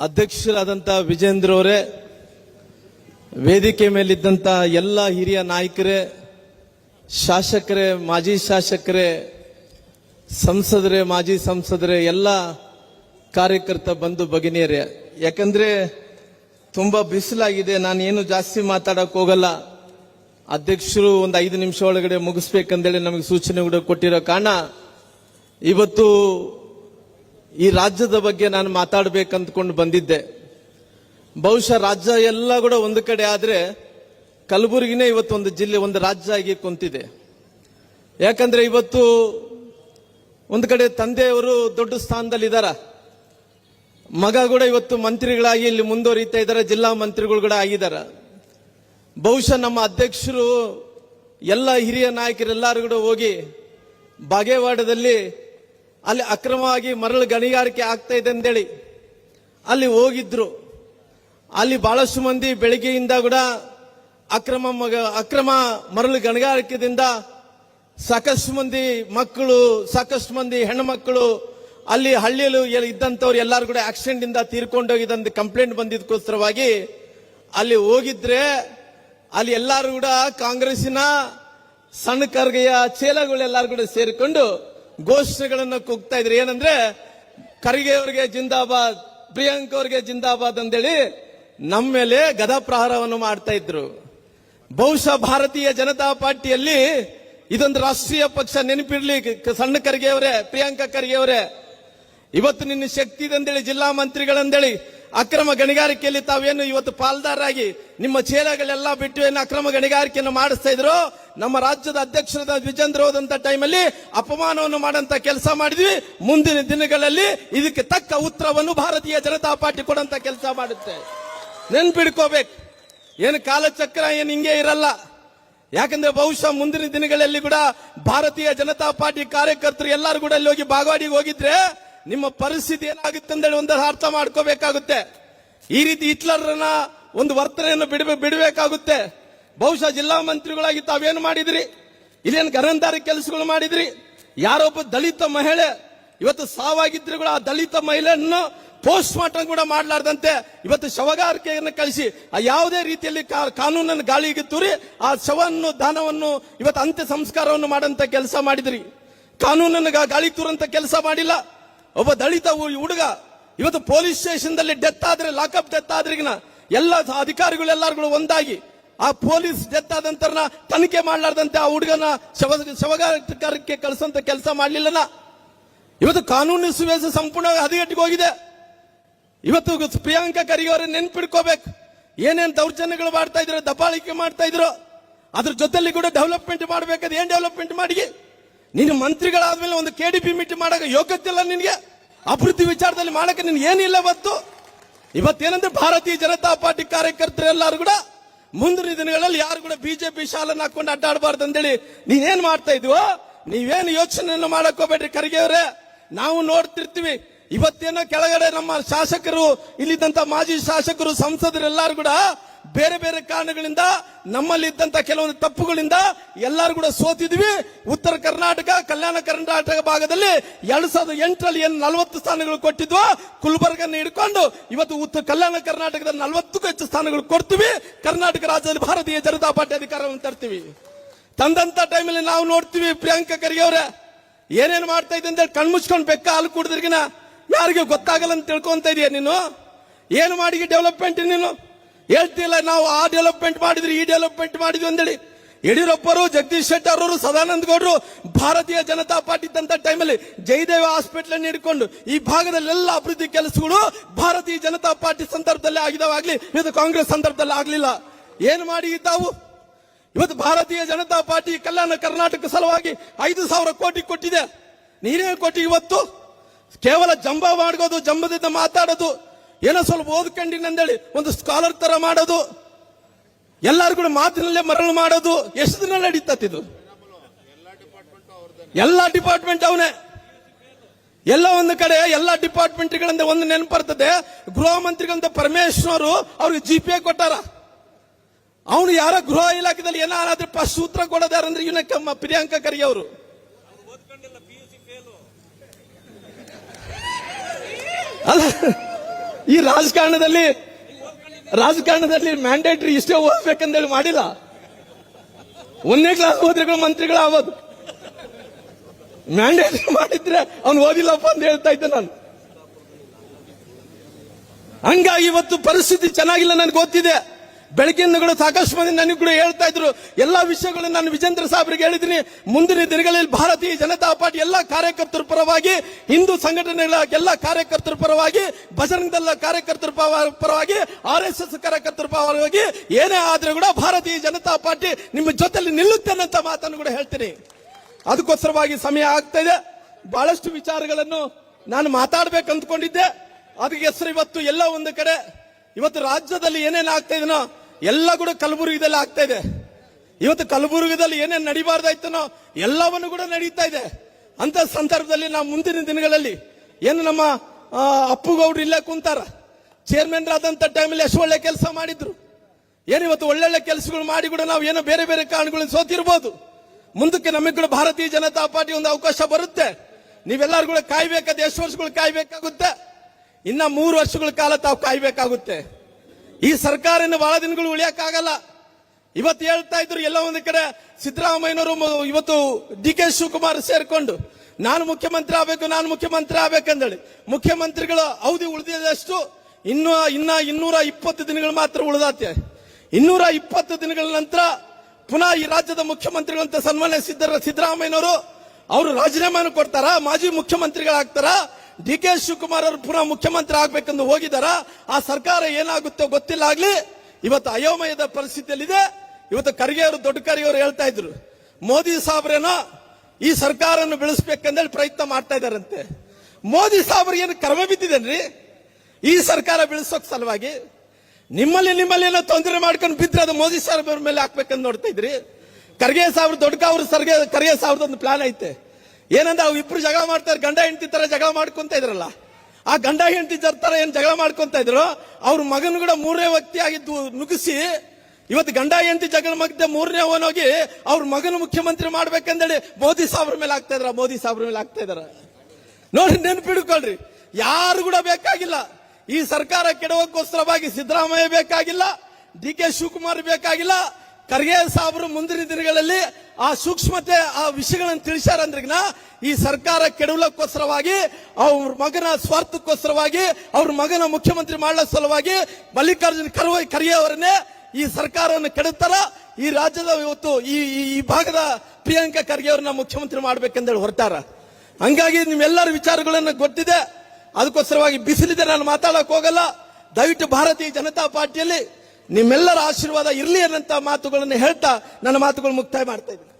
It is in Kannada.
ಅಧ್ಯಕ್ಷರಾದಂಥ ವಿಜೇಂದ್ರ ಅವರೇ, ವೇದಿಕೆ ಮೇಲಿದ್ದಂಥ ಎಲ್ಲ ಹಿರಿಯ ನಾಯಕರೇ, ಶಾಸಕರೇ, ಮಾಜಿ ಶಾಸಕರೇ, ಸಂಸದರೇ, ಮಾಜಿ ಸಂಸದರೇ, ಎಲ್ಲ ಕಾರ್ಯಕರ್ತ ಬಂಧು ಭಗಿನಿಯರೇ, ಯಾಕಂದರೆ ತುಂಬ ಬಿಸಿಲಾಗಿದೆ ನಾನು ಏನು ಜಾಸ್ತಿ ಮಾತಾಡಕ್ ಹೋಗಲ್ಲ. ಅಧ್ಯಕ್ಷರು ಒಂದು ಐದು ನಿಮಿಷ ಒಳಗಡೆ ಮುಗಿಸ್ಬೇಕಂದೇಳಿ ನಮಗೆ ಸೂಚನೆ ಕೂಡ ಕೊಟ್ಟಿರೋ ಕಾರಣ, ಇವತ್ತು ಈ ರಾಜ್ಯದ ಬಗ್ಗೆ ನಾನು ಮಾತಾಡಬೇಕಂದ್ಕೊಂಡು ಬಂದಿದ್ದೆ. ಬಹುಶಃ ರಾಜ್ಯ ಎಲ್ಲ ಕೂಡ ಒಂದು ಕಡೆ ಆದರೆ ಕಲಬುರಗಿನೇ ಇವತ್ತು ಒಂದು ಜಿಲ್ಲೆ, ಒಂದು ರಾಜ್ಯ ಆಗಿ ಕುಂತಿದೆ. ಯಾಕಂದ್ರೆ ಇವತ್ತು ಒಂದು ಕಡೆ ತಂದೆಯವರು ದೊಡ್ಡ ಸ್ಥಾನದಲ್ಲಿದ್ದಾರ ಮಗ ಕೂಡ ಇವತ್ತು ಮಂತ್ರಿಗಳಾಗಿ ಇಲ್ಲಿ ಮುಂದುವರಿತಾ ಇದ್ದಾರೆ ಜಿಲ್ಲಾ ಮಂತ್ರಿಗಳು ಕೂಡ ಆಗಿದ್ದಾರೆ ಬಹುಶಃ ನಮ್ಮ ಅಧ್ಯಕ್ಷರು ಎಲ್ಲ ಹಿರಿಯ ನಾಯಕರೆಲ್ಲರೂ ಕೂಡ ಹೋಗಿ ಬಾಗೇವಾಡದಲ್ಲಿ ಅಲ್ಲಿ ಅಕ್ರಮವಾಗಿ ಮರಳು ಗಣಿಗಾರಿಕೆ ಆಗ್ತಾ ಇದೆ ಅಂತೇಳಿ ಅಲ್ಲಿ ಹೋಗಿದ್ರು. ಅಲ್ಲಿ ಬಹಳಷ್ಟು ಮಂದಿ ಬೆಳಿಗ್ಗೆಯಿಂದ ಕೂಡ ಅಕ್ರಮ ಅಕ್ರಮ ಮರಳು ಗಣಿಗಾರಿಕೆದಿಂದ ಸಾಕಷ್ಟು ಮಂದಿ ಮಕ್ಕಳು, ಸಾಕಷ್ಟು ಮಂದಿ ಹೆಣ್ಣು ಮಕ್ಕಳು ಅಲ್ಲಿ ಹಳ್ಳಿಯಲ್ಲಿ ಇದ್ದಂಥವ್ರು ಎಲ್ಲರೂ ಕೂಡ ಆಕ್ಸಿಡೆಂಟ್ ಇಂದ ಕಂಪ್ಲೇಂಟ್ ಬಂದಿದ್ದಕ್ಕೋಸ್ಕರವಾಗಿ ಅಲ್ಲಿ ಹೋಗಿದ್ರೆ ಅಲ್ಲಿ ಎಲ್ಲರೂ ಕೂಡ ಕಾಂಗ್ರೆಸ್ಸಿನ ಸಣ್ಣ ಕರ್ಗೆಯ ಚೇಲಗಳೆಲ್ಲರೂ ಕೂಡ ಸೇರಿಕೊಂಡು ಘೋಷಣೆಗಳನ್ನ ಕೂಗ್ತಾ ಇದ್ರು. ಏನಂದ್ರೆ ಖರ್ಗೆ ಅವರಿಗೆ ಜಿಂದಾಬಾದ್ ಪ್ರಿಯಾಂಕ್ ಅವರಿಗೆ ಜಿಂದಾಬಾದ್ ಅಂತೇಳಿ ನಮ್ಮ ಮೇಲೆ ಗದಾ ಪ್ರಹಾರವನ್ನು ಮಾಡ್ತಾ ಇದ್ರು. ಬಹುಶಃ ಭಾರತೀಯ ಜನತಾ ಪಾರ್ಟಿಯಲ್ಲಿ ಇದೊಂದು ರಾಷ್ಟ್ರೀಯ ಪಕ್ಷ ನೆನಪಿರ್ಲಿ ಸಣ್ಣ ಖರ್ಗೆ ಅವರೇ ಪ್ರಿಯಾಂಕಾ ಖರ್ಗೆ ಅವರೇ ಇವತ್ತು ನಿನ್ನ ಶಕ್ತಿ ಅಂತೇಳಿ, ಜಿಲ್ಲಾ ಮಂತ್ರಿಗಳಂದೇಳಿ ಅಕ್ರಮ ಗಣಿಗಾರಿಕೆಯಲ್ಲಿ ತಾವೇನು ಇವತ್ತು ಪಾಲ್ದಾರಾಗಿ ನಿಮ್ಮ ಚೇಲಗಳೆಲ್ಲ ಬಿಟ್ಟು ಏನು ಅಕ್ರಮ ಗಣಿಗಾರಿಕೆಯನ್ನು ಮಾಡಿಸ್ತಾ ಇದ್ರು? ನಮ್ಮ ರಾಜ್ಯದ ಅಧ್ಯಕ್ಷರಾದ ವಿಜೇಂದ್ರ ಹೋದಂತ ಟೈಮಲ್ಲಿ ಅಪಮಾನವನ್ನು ಮಾಡಂತ ಕೆಲಸ ಮಾಡಿದ್ವಿ. ಮುಂದಿನ ದಿನಗಳಲ್ಲಿ ಇದಕ್ಕೆ ತಕ್ಕ ಉತ್ತರವನ್ನು ಭಾರತೀಯ ಜನತಾ ಪಾರ್ಟಿ ಕೊಡಂತ ಕೆಲಸ ಮಾಡುತ್ತೆ. ನೆನ್ಪಿಡ್ಕೋಬೇಕು. ಏನು ಕಾಲಚಕ್ರ, ಏನು ಹಿಂಗೆ ಇರಲ್ಲ. ಯಾಕಂದ್ರೆ ಬಹುಶಃ ಮುಂದಿನ ದಿನಗಳಲ್ಲಿ ಕೂಡ ಭಾರತೀಯ ಜನತಾ ಪಾರ್ಟಿ ಕಾರ್ಯಕರ್ತರು ಎಲ್ಲರೂ ಕೂಡ ಅಲ್ಲಿ ಹೋಗಿ ಬಾಗವಾಡಿಗೆ ಹೋಗಿದ್ರೆ ನಿಮ್ಮ ಪರಿಸ್ಥಿತಿ ಏನಾಗುತ್ತೆ ಅಂತೇಳಿ ಒಂದು ಅರ್ಥ ಮಾಡ್ಕೋಬೇಕಾಗುತ್ತೆ. ಈ ರೀತಿ ಹಿಟ್ಲರ್ನ ಒಂದು ವರ್ತನೆಯನ್ನು ಬಿಡಬೇ, ಬಿಡಬೇಕಾಗುತ್ತೆ. ಬಹುಶಃ ಜಿಲ್ಲಾ ಮಂತ್ರಿಗಳಾಗಿ ತಾವೇನು ಮಾಡಿದ್ರಿ? ಇಲ್ಲೇನು ಗರಂಧಾರಿ ಕೆಲಸಗಳು ಮಾಡಿದ್ರಿ? ಯಾರೊಬ್ಬ ದಲಿತ ಮಹಿಳೆ, ಇವತ್ತು ಸಾವಾಗಿದ್ರು ಆ ದಲಿತ ಮಹಿಳೆಯನ್ನು ಪೋಸ್ಟ್ ಮಾರ್ಟಮ್ ಕೂಡ ಮಾಡಲಾರ್ದಂತೆ ಇವತ್ತು ಶವಗಾರಿಕೆಯನ್ನು ಕಳಿಸಿ, ಆ ಯಾವುದೇ ರೀತಿಯಲ್ಲಿ ಕಾನೂನನ್ನು ಗಾಳಿಗೆ ತೂರಿ ಆ ಶವನ್ನು ದಾನವನ್ನು ಇವತ್ತು ಅಂತ್ಯ ಸಂಸ್ಕಾರವನ್ನು ಮಾಡಂತ ಕೆಲಸ ಮಾಡಿದ್ರಿ. ಕಾನೂನನ್ನು ಗಾಳಿ ತೂರಂತ ಕೆಲಸ ಮಾಡಿಲ್ಲ. ಒಬ್ಬ ದಲಿತ ಹುಡುಗ, ಇವತ್ತು ಪೊಲೀಸ್ ಸ್ಟೇಷನ್ದಲ್ಲಿ ಡೆತ್ ಆದ್ರೆ ಲಾಕಪ್ ಡೆತ್ ಆದ್ರಿಗಿನ ಎಲ್ಲ ಅಧಿಕಾರಿಗಳು ಎಲ್ಲರೂ ಒಂದಾಗಿ ಆ ಪೊಲೀಸ್ ಡೆತ್ ಆದ ನಂತರ ತನಿಖೆ ಮಾಡಲಾರ್ದಂತೆ ಆ ಹುಡುಗನ ಶವ ಶವಗಾರಕ್ಕೆ ಕಳಿಸಂತ ಕೆಲಸ ಮಾಡಲಿಲ್ಲನ? ಇವತ್ತು ಕಾನೂನು ಸುವ್ಯವಸ್ಥೆ ಸಂಪೂರ್ಣ ಹದಗೆಟ್ಟಿಗೆ ಹೋಗಿದೆ. ಇವತ್ತು ಪ್ರಿಯಾಂಕಾ ಖರ್ಗೆ ಅವರ ನೆನ್ಪಿಡ್ಕೋಬೇಕು. ಏನೇನು ದೌರ್ಜನ್ಯಗಳು ಮಾಡ್ತಾ ಇದ್ರು, ದಬ್ಬಾಳಿಕೆ ಮಾಡ್ತಾ ಇದ್ರು, ಅದ್ರ ಜೊತೆಲಿ ಕೂಡ ಡೆವಲಪ್ಮೆಂಟ್ ಮಾಡ್ಬೇಕಾದ್ರೆ ಏನ್ ಡೆವಲಪ್ಮೆಂಟ್ ಮಾಡಿ ನೀನು ಮಂತ್ರಿಗಳಾದ್ಮೇಲೆ ಒಂದು ಕೆ ಡಿ ಪಿ ಮೀಟಿಂಗ್ ಮಾಡಕ್ಕೆ ಯೋಗ್ಯತೆ ಇಲ್ಲ ನಿನಗೆ? ಅಭಿವೃದ್ಧಿ ವಿಚಾರದಲ್ಲಿ ಮಾಡಕ್ಕೆ ನಿನ್ಗೆ ಏನಿಲ್ಲ ಇವತ್ತು? ಇವತ್ತೇನಂದ್ರೆ ಭಾರತೀಯ ಜನತಾ ಪಾರ್ಟಿ ಕಾರ್ಯಕರ್ತರೆಲ್ಲರೂ ಕೂಡ ಮುಂದಿನ ದಿನಗಳಲ್ಲಿ ಯಾರು ಕೂಡ ಬಿಜೆಪಿ ಶಾಲನ್ನು ಹಾಕೊಂಡು ಅಡ್ಡಾಡಬಾರ್ದು ಅಂತೇಳಿ ನೀನೇನ್ ಮಾಡ್ತಾ ಇದ್ವೋ? ನೀವೇನು ಯೋಚನೆಯನ್ನು ಮಾಡಕ್ ಹೋಗ್ಬೇಡ್ರಿ ಖರ್ಗೆ ಅವರೇ. ನಾವು ನೋಡ್ತಿರ್ತೀವಿ. ಇವತ್ತೇನೋ ಕೆಳಗಡೆ ನಮ್ಮ ಶಾಸಕರು, ಇಲ್ಲಿದ್ದಂತ ಮಾಜಿ ಶಾಸಕರು ಸಂಸದರೆಲ್ಲರೂ ಕೂಡ ಬೇರೆ ಬೇರೆ ಕಾರಣಗಳಿಂದ ನಮ್ಮಲ್ಲಿದ್ದಂತ ಕೆಲವೊಂದು ತಪ್ಪುಗಳಿಂದ ಎಲ್ಲರೂ ಕೂಡ ಸೋತಿದ್ವಿ. ಉತ್ತರ ಕರ್ನಾಟಕ, ಕಲ್ಯಾಣ ಕರ್ನಾಟಕ ಭಾಗದಲ್ಲಿ ಎರಡ್ ಸಾವಿರದ ಎಂಟರಲ್ಲಿ ಏನು ನಲವತ್ತು ಸ್ಥಾನಗಳು ಕೊಟ್ಟಿದ್ವು, ಕುಲ್ಬರ್ಗನ್ನ ಹಿಡ್ಕೊಂಡು ಇವತ್ತು ಉತ್ತರ ಕಲ್ಯಾಣ ಕರ್ನಾಟಕದ ನಲವತ್ತಕ್ಕೂ ಹೆಚ್ಚು ಸ್ಥಾನಗಳು ಕೊಡ್ತೀವಿ. ಕರ್ನಾಟಕ ರಾಜ್ಯದಲ್ಲಿ ಭಾರತೀಯ ಜನತಾ ಪಾರ್ಟಿ ಅಧಿಕಾರವನ್ನು ತರ್ತೀವಿ. ತಂದಂತ ಟೈಮಲ್ಲಿ ನಾವು ನೋಡ್ತೀವಿ ಪ್ರಿಯಾಂಕಾ ಖರ್ಗೆ ಅವರೇ. ಏನೇನು ಮಾಡ್ತಾ ಇದ್ದೆ ಅಂತ ಕಣ್ಮುಚ್ಕೊಂಡು ಬೆಕ್ಕ ಹಾಲು ಕುಡಿದ್ರಿಗಿನ ಯಾರಿಗೆ ಗೊತ್ತಾಗಲ್ಲ ಅಂತ ತಿಳ್ಕೊಂತ ಇದೀಯ ನೀನು? ಏನು ಮಾಡಿ ಡೆವಲಪ್ಮೆಂಟ್ ನೀನು? ಹೇಳ್ತಿಲ್ಲ, ನಾವು ಆ ಡೆವಲಪ್ಮೆಂಟ್ ಮಾಡಿದ್ರಿ ಈ ಡೆವಲಪ್ಮೆಂಟ್ ಮಾಡಿದ್ವಿ ಅಂದೇಳಿ. ಯಡಿಯೂರಪ್ಪರು, ಜಗದೀಶ್ ಶೆಟ್ಟರ್ ಅವರು ಸದಾನಂದ ಗೌಡರು ಭಾರತೀಯ ಜನತಾ ಪಾರ್ಟಿ ಇದ್ದಂತ ಟೈಮಲ್ಲಿ ಜಯದೇವ ಹಾಸ್ಪಿಟಲ್ ಅನ್ನು ಹಿಡ್ಕೊಂಡು ಈ ಭಾಗದಲ್ಲೆಲ್ಲ ಅಭಿವೃದ್ಧಿ ಕೆಲಸಗಳು ಭಾರತೀಯ ಜನತಾ ಪಾರ್ಟಿ ಸಂದರ್ಭದಲ್ಲಿ ಆಗಿದವಾಗ್ಲಿ ಇದು ಕಾಂಗ್ರೆಸ್ ಸಂದರ್ಭದಲ್ಲಿ ಆಗ್ಲಿಲ್ಲ. ಏನು ಮಾಡಿ ತಾವು? ಇವತ್ತು ಭಾರತೀಯ ಜನತಾ ಪಾರ್ಟಿ ಕಲ್ಯಾಣ ಕರ್ನಾಟಕ ಸಲುವಾಗಿ ಐದು ಸಾವಿರ ಕೋಟಿ ಕೊಟ್ಟಿದೆ. ನೀನೇ ಕೊಟ್ಟಿ ಇವತ್ತು? ಕೇವಲ ಜಂಬ ಮಾಡ್ಕೋದು ಜಂಬದಿಂದ ಮಾತಾಡೋದು ಏನೋ ಸ್ವಲ್ಪ ಓದ್ಕೊಂಡಿನಂದೇಳಿ ಒಂದು ಸ್ಕಾಲರ್ ತರ ಮಾಡೋದು. ಎಲ್ಲರೂ ಕೂಡ ಮಾತಿನಲ್ಲೇ ಮರಳು ಮಾಡೋದು. ಎಷ್ಟು ದಿನ ನಡೀತತ್ತಿದು ಎಲ್ಲ ಡಿಪಾರ್ಟ್ಮೆಂಟ್ ಅವನೇ. ಎಲ್ಲ ಒಂದು ಕಡೆ ಎಲ್ಲ ಡಿಪಾರ್ಟ್ಮೆಂಟ್ಗಳಿಂದ ಒಂದು ನೆನಪು ಬರ್ತದೆ. ಗೃಹ ಮಂತ್ರಿಗಳಂತ ಪರಮೇಶ್ವರು ಅವ್ರಿಗೆ ಜಿ ಪಿ ಕೊಟ್ಟಾರ. ಅವನು ಯಾರ ಗೃಹ ಇಲಾಖೆದಲ್ಲಿ ಏನಾದ್ರೆ ಫಸ್ಟ್ ಸೂತ್ರ ಕೊಡೋದಾರಂದ್ರೆ ಇವನ ಕಮ್ಮ ಪ್ರಿಯಾಂಕಾ ಖರ್ಗೆ ಅವರು. ಅಲ್ಲ. ಈ ರಾಜಕಾರಣದಲ್ಲಿ ರಾಜಕಾರಣದಲ್ಲಿ ಮ್ಯಾಂಡೇಟ್ರಿ ಇಷ್ಟೇ ಓದ್ಬೇಕಂದೇಳಿ ಮಾಡಿಲ್ಲ. ಒಂದೇ ಕ್ಲಾಸ್ ಹೋದ್ರೆ ಮಂತ್ರಿಗಳು ಆಗೋದು. ಮ್ಯಾಂಡೇಟ್ರಿ ಮಾಡಿದ್ರೆ ಅವ್ನು ಓದಿಲ್ಲಪ್ಪ ಅಂತ ಹೇಳ್ತಾ ಇದ್ದೆ ನಾನು. ಹಂಗಾಗಿ ಇವತ್ತು ಪರಿಸ್ಥಿತಿ ಚೆನ್ನಾಗಿಲ್ಲ ನನಗೆ ಗೊತ್ತಿದೆ. ಕೂಡ ಸಾಕಷ್ಟು ಮಂದಿ ನನಗೆ ಕೂಡ ಹೇಳ್ತಾ ಇದ್ರು. ಎಲ್ಲ ವಿಷಯಗಳನ್ನು ನಾನು ವಿಜೇಂದ್ರ ಸಾಹೇಬ್ರಿಗೆ ಹೇಳಿದ್ದೀನಿ. ಮುಂದಿನ ದಿನಗಳಲ್ಲಿ ಭಾರತೀಯ ಜನತಾ ಪಾರ್ಟಿ ಎಲ್ಲ ಕಾರ್ಯಕರ್ತರ ಪರವಾಗಿ, ಹಿಂದೂ ಸಂಘಟನೆಗಳ ಎಲ್ಲ ಕಾರ್ಯಕರ್ತರ ಪರವಾಗಿ ಬಜರಂಗ ದಳ ಕಾರ್ಯಕರ್ತರ ಪರವಾಗಿ, ಆರ್ ಎಸ್ ಎಸ್ ಕಾರ್ಯಕರ್ತರ ಪರವಾಗಿ, ಏನೇ ಆದರೂ ಕೂಡ ಭಾರತೀಯ ಜನತಾ ಪಾರ್ಟಿ ನಿಮ್ಮ ಜೊತೆಯಲ್ಲಿ ನಿಲ್ಲುತ್ತೇನೆ ಅಂತ ಮಾತನ್ನು ಕೂಡ ಹೇಳ್ತೀನಿ. ಅದಕ್ಕೋಸ್ಕರವಾಗಿ ಸಮಯ ಆಗ್ತಾ ಇದೆ. ಬಹಳಷ್ಟು ವಿಚಾರಗಳನ್ನು ನಾನು ಮಾತಾಡ್ಬೇಕು ಅಂದ್ಕೊಂಡಿದ್ದೆ ಅದಕ್ಕೆ ಹೆಸರು ಇವತ್ತು ಎಲ್ಲ ಒಂದು ಕಡೆ. ಇವತ್ತು ರಾಜ್ಯದಲ್ಲಿ ಏನೇನು ಆಗ್ತಾ ಎಲ್ಲ ಕೂಡ ಕಲಬುರಗಿದಲ್ಲಿ ಆಗ್ತಾ ಇದೆ. ಇವತ್ತು ಕಲಬುರಗಿದಲ್ಲಿ ಏನೇನು ನಡಿಬಾರ್ದಾಯ್ತನೋ ಎಲ್ಲವನ್ನು ಕೂಡ ನಡೀತಾ ಇದೆ. ಅಂತ ಸಂದರ್ಭದಲ್ಲಿ ನಾವು ಮುಂದಿನ ದಿನಗಳಲ್ಲಿ ಏನು ನಮ್ಮ ಅಪ್ಪುಗೌಡ್ರು ಇಲ್ಲೇ ಕುಂತಾರ. ಚೇರ್ಮನ್ ಆದಂತ ಟೈಮಲ್ಲಿ ಎಷ್ಟು ಒಳ್ಳೆ ಕೆಲಸ ಮಾಡಿದ್ರು. ಏನು ಇವತ್ತು ಒಳ್ಳೊಳ್ಳೆ ಕೆಲಸಗಳು ಮಾಡಿ ಕೂಡ ನಾವು ಏನೋ ಬೇರೆ ಬೇರೆ ಕಾರಣಗಳನ್ನು ಸೋತಿರ್ಬೋದು. ಮುಂದಕ್ಕೆ ನಮಗೆ ಕೂಡ ಭಾರತೀಯ ಜನತಾ ಪಾರ್ಟಿ ಒಂದು ಅವಕಾಶ ಬರುತ್ತೆ. ನೀವೆಲ್ಲರೂ ಕೂಡ ಕಾಯ್ಬೇಕಾದ, ಎಷ್ಟು ವರ್ಷಗಳು ಕಾಯ್ಬೇಕಾಗುತ್ತೆ? ಇನ್ನ ಮೂರು ವರ್ಷಗಳ ಕಾಲ ತಾವು ಕಾಯ್ಬೇಕಾಗುತ್ತೆ. ಈ ಸರ್ಕಾರ ಬಹಳ ದಿನಗಳು ಉಳಿಯಕ್ಕಾಗಲ್ಲ. ಇವತ್ತು ಹೇಳ್ತಾ ಇದ್ರು ಎಲ್ಲ ಒಂದು ಕಡೆ ಸಿದ್ದರಾಮಯ್ಯನವರು ಇವತ್ತು ಡಿ ಕೆ ಶಿವಕುಮಾರ್ ಸೇರ್ಕೊಂಡು, ನಾನು ಮುಖ್ಯಮಂತ್ರಿ ಆಗ್ಬೇಕು, ನಾನು ಮುಖ್ಯಮಂತ್ರಿ ಆಗ್ಬೇಕಂದೇಳಿ ಮುಖ್ಯಮಂತ್ರಿಗಳ ಅವಧಿ ಉಳಿದಿದಷ್ಟು ಇನ್ನು, ಇನ್ನ ಇನ್ನೂರ ಇಪ್ಪತ್ತು ದಿನಗಳು ಮಾತ್ರ ಉಳಿದಾತೆ. ಇನ್ನೂರ ಇಪ್ಪತ್ತು ದಿನಗಳ ನಂತರ ಪುನಃ ಈ ರಾಜ್ಯದ ಮುಖ್ಯಮಂತ್ರಿಗಳಂತ ಸನ್ಮಾನ್ಯ ಸಿದ್ದರ, ಸಿದ್ದರಾಮಯ್ಯನವರು, ಅವರು ರಾಜೀನಾಮೆಯನ್ನು ಕೊಡ್ತಾರಾ? ಮಾಜಿ ಮುಖ್ಯಮಂತ್ರಿಗಳಾಗ್ತಾರ? ಡಿ ಕೆ ಶಿವಕುಮಾರ್ ಅವರು ಪುನಃ ಮುಖ್ಯಮಂತ್ರಿ ಆಗ್ಬೇಕೆಂದು ಹೋಗಿದಾರ ಆ ಸರ್ಕಾರ ಏನಾಗುತ್ತೋ ಗೊತ್ತಿಲ್ಲ ಆಗ್ಲಿ. ಇವತ್ತು ಅಯೋಮಯದ ಪರಿಸ್ಥಿತಿಯಲ್ಲಿದೆ. ಇವತ್ತು ಖರ್ಗೆ ಅವರು, ದೊಡ್ಡ ಖರ್ಗೆ ಅವರು ಹೇಳ್ತಾ ಇದ್ರು, ಮೋದಿ ಸಾಬ್ರೇನೋ, ಈ ಸರ್ಕಾರವನ್ನು ಬೆಳೆಸ್ಬೇಕಂದೇಳಿ ಪ್ರಯತ್ನ ಮಾಡ್ತಾ ಇದಾರಂತೆ ಮೋದಿ ಸಾಬ್ರಿಗೆ ಏನು ಕರ್ಮ ಬಿದ್ದಿದ್ದೇನ್ರಿ ಈ ಸರ್ಕಾರ ಬೆಳೆಸೋಕ್ ಸಲುವಾಗಿ ನಿಮ್ಮಲ್ಲಿ ನಿಮ್ಮಲ್ಲಿ ಏನೋ ತೊಂದರೆ ಮಾಡ್ಕೊಂಡು ಬಿದ್ರೆ ಅದು ಮೋದಿ ಸಾಹೇಬ್ ಅವ್ರ ಮೇಲೆ ಹಾಕ್ಬೇಕಂತ ನೋಡ್ತಾ ಇದ್ರಿ. ಖರ್ಗೆ ಸಾವಿರ ದೊಡ್ಡ ಅವ್ರ, ಸರ್ಗೆ ಖರ್ಗೆ ಸಾವಿರದ ಒಂದು ಪ್ಲಾನ್ ಐತೆ. ಏನಂದ್ರೆ ಅವ್ ಇಬ್ರು ಜಗಳ ಮಾಡ್ತಾರೆ ಗಂಡ ಹೆಂಡತಿ ತರ ಜಗಳ ಮಾಡ್ಕೊಂತ ಇದ್ರಲ್ಲ. ಆ ಗಂಡ ಹೆಂಡತಿ ತರ ಏನ್ ಜಗಳ ಮಾಡ್ಕೊಂತ ಇದ್ರು, ಅವ್ರ ಮಗನು ಕೂಡ ಮೂರನೇ ವ್ಯಕ್ತಿ ಆಗಿದ್ದು ನುಗ್ಗಿಸಿ, ಇವತ್ತು ಗಂಡ ಹೆಂಡತಿ ಜಗಳ ಮಧ್ಯೆ ಮೂರನೇ ಹೋಗಿ ಅವ್ರ ಮಗನ ಮುಖ್ಯಮಂತ್ರಿ ಮಾಡ್ಬೇಕಂದೇಳಿ ಮೋದಿ ಸಾಬ್ರ ಮೇಲೆ ಆಗ್ತಾ ಇದ್ರ, ಮೋದಿ ಸಾಬ್ರ ಮೇಲೆ ಆಗ್ತಾ ಇದಾರ. ನೋಡಿ, ನೆನ್ಪಿಡ್ಕೊಳ್ರಿ. ಯಾರು ಕೂಡ ಬೇಕಾಗಿಲ್ಲ. ಈ ಸರ್ಕಾರ ಕೆಡವಕ್ಕೋಸ್ಕರವಾಗಿ ಸಿದ್ದರಾಮಯ್ಯ ಬೇಕಾಗಿಲ್ಲ, ಡಿ ಕೆ ಶಿವಕುಮಾರ್ ಬೇಕಾಗಿಲ್ಲ, ಖರ್ಗೆ ಸಾಬ್ರು ಮುಂದಿನ ದಿನಗಳಲ್ಲಿ ಆ ಸೂಕ್ಷ್ಮತೆ, ಆ ವಿಷಯಗಳನ್ನು ತಿಳಿಸ್ಯಾರಂದ್ರಿಗಿನ ಈ ಸರ್ಕಾರ ಕೆಡವಲಕ್ಕೋಸ್ಕರವಾಗಿ, ಅವ್ರ ಮಗನ ಸ್ವಾರ್ಥಕ್ಕೋಸ್ಕರವಾಗಿ, ಅವ್ರ ಮಗನ ಮುಖ್ಯಮಂತ್ರಿ ಮಾಡಲ ಸಲುವಾಗಿ ಮಲ್ಲಿಕಾರ್ಜುನ ಖರ್ಗೆ ಖರ್ಗೆ ಈ ಸರ್ಕಾರವನ್ನು ಕೆಡುತ್ತಾರ ಈ ರಾಜ್ಯದ ಇವತ್ತು ಈ, ಈ- ಈ ಭಾಗದ ಪ್ರಿಯಾಂಕಾ ಖರ್ಗೆ ಅವ್ರನ್ನ ಮುಖ್ಯಮಂತ್ರಿ ಮಾಡ್ಬೇಕಂದೇಳಿ ಹೊರತಾರ ಹಂಗಾಗಿ ನಿಮ್ಮೆಲ್ಲರ ವಿಚಾರಗಳನ್ನು ಗೊತ್ತಿದೆ. ಅದಕ್ಕೋಸ್ಕರವಾಗಿ ಬಿಸಿಲಿದೆ, ನಾನು ಮಾತಾಡಕ್ ಹೋಗಲ್ಲ. ದಯವಿಟ್ಟು ಭಾರತೀಯ ಜನತಾ ಪಾರ್ಟಿಯಲ್ಲಿ ನಿಮ್ಮೆಲ್ಲರ ಆಶೀರ್ವಾದ ಇರಲಿ ಅನ್ನಂತ ಮಾತುಗಳನ್ನು ಹೇಳ್ತಾ ನನ್ನ ಮಾತುಗಳು ಮುಕ್ತಾಯ ಮಾಡ್ತಾ ಇದ್ದೀನಿ.